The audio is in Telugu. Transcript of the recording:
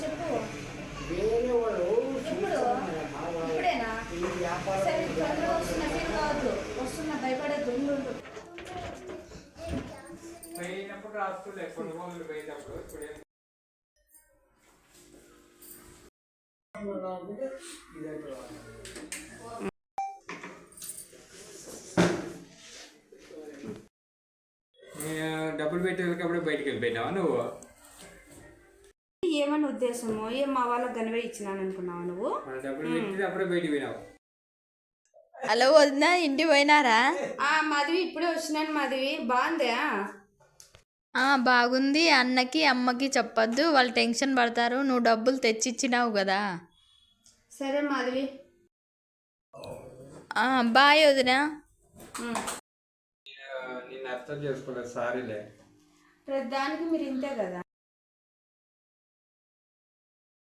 చెప్పు. వేరే వాళ్ళు ఇప్పుడేనా? సరే తొందరగా వస్తున్నా ఫీల్ కావద్దు వస్తున్నా భయపడద్దు పోయినప్పుడు రాసుకోలే కొన్ని రోజులు పోయినప్పుడు? ఇప్పుడు ఏం? డబ్బులు పెట్టేటప్పుడే బయటికి వెళ్ళిపోయినావా నువ్వు? ఏమని ఉద్దేశము? ఏం మా వాళ్ళకి గనివే ఇచ్చినాను అనుకున్నావు నువ్వు? డబ్బులు పెట్టి అప్పుడే బయటికి పోయినావు. హలో వదిన ఇంటి పోయినారా? ఆ మాధవి ఇప్పుడే వచ్చినాను మాధవి. బాగుందా? ఆ, బాగుంది. అన్నకి అమ్మకి చెప్పొద్దు. వాళ్ళు టెన్షన్ పడతారు. నువ్వు డబ్బులు తెచ్చిచ్చినావు కదా. సరే మాధవి. ఆ, బాయ్ వదిన. అర్థం చేసుకునే సారీలే. ప్రతిదానికి మీరు ఇంతే కదా?